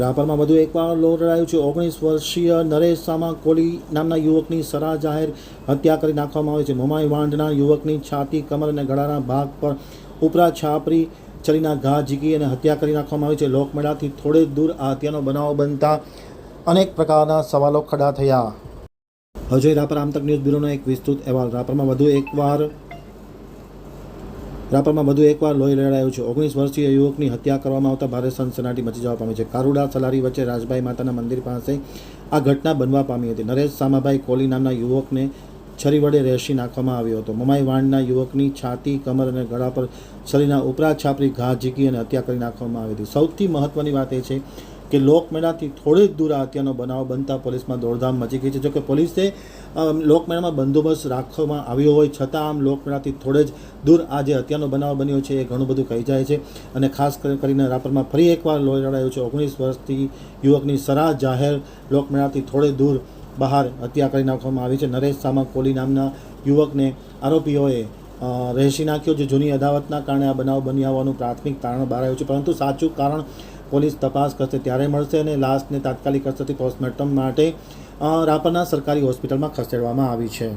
રાપરમાં વધુ એકવાર લોહરાયું છે. ઓગણીસ વર્ષીય નરેશ સામા કોલી નામના યુવકની સરા જાહેર હત્યા કરી નાખવામાં આવી છે. મોમાઈ વાંઢના યુવકની છાતી, કમર અને ગળાના ભાગ પર ઉપરા છાપરી છરીના ઘા ઝીકી અને હત્યા કરી નાખવામાં આવી છે. લોકમેળાથી થોડે દૂર આ હત્યાનો બનાવ બનતા અનેક પ્રકારના સવાલો ખડા થયા. અજય રાપર આમતક ન્યૂઝ બ્યુરોનો એક વિસ્તૃત અહેવાલ. રાપરમાં વધુ એકવાર રાપરમાં વધુ એકવાર લોહી રેડાયું છે. ઓગણીસ વર્ષીય યુવકની હત્યા કરવામાં આવતા ભારે સનસનાટી મચી જવા પામી છે. કારુડા સલારી વચ્ચે રાજભાઈ માતાના મંદિર પાસે આ ઘટના બનવા પામી હતી. નરેશ સામાભાઈ કોલી નામના યુવકને છરી વડે રહેશી નાખવામાં આવ્યો હતો. મમાઈ વાંડના યુવકની છાતી, કમર અને ગળા પર છરીના ઉપરા છાપરી, ઘા ઝીકી અને હત્યા કરી નાખવામાં આવી હતી. સૌથી મહત્વની વાત એ છે કે લોકમેળાથી થોડી જ દૂર આ હત્યાનો બનાવ બનતા પોલીસમાં દોડધામ મચી ગઈ છે. જોકે પોલીસે લોકમેળામાં બંદોબસ્ત રાખવામાં આવ્યો હોય છતાં આમ લોકમેળાથી થોડે જ દૂર આ જે હત્યાનો બનાવ બન્યો છે એ ઘણું બધું કહી જાય છે. અને ખાસ કરી- કરીને રાપરમાં ફરી એકવાર લોહી લડાયો છે. ઓગણીસ વર્ષથી યુવકની સરાહ જાહેર લોકમેળાથી થોડે દૂર બહાર હત્યા કરી નાખવામાં આવી છે. નરેશ સામા કોલી નામના યુવકને આરોપીઓએ રહેશી નાખ્યો, જે જૂની અદાવતના કારણે આ બનાવ બન્યા હોવાનું પ્રાથમિક તારણ બહાર આવ્યું છે. પરંતુ સાચું કારણ પોલીસ તપાસ કરશે ત્યારે મળશે અને લાશને તાત્કાલિક અસરથી પોસ્ટમોર્ટમ માટે રાપરના સરકારી હોસ્પિટલમાં ખસેડવામાં આવી છે.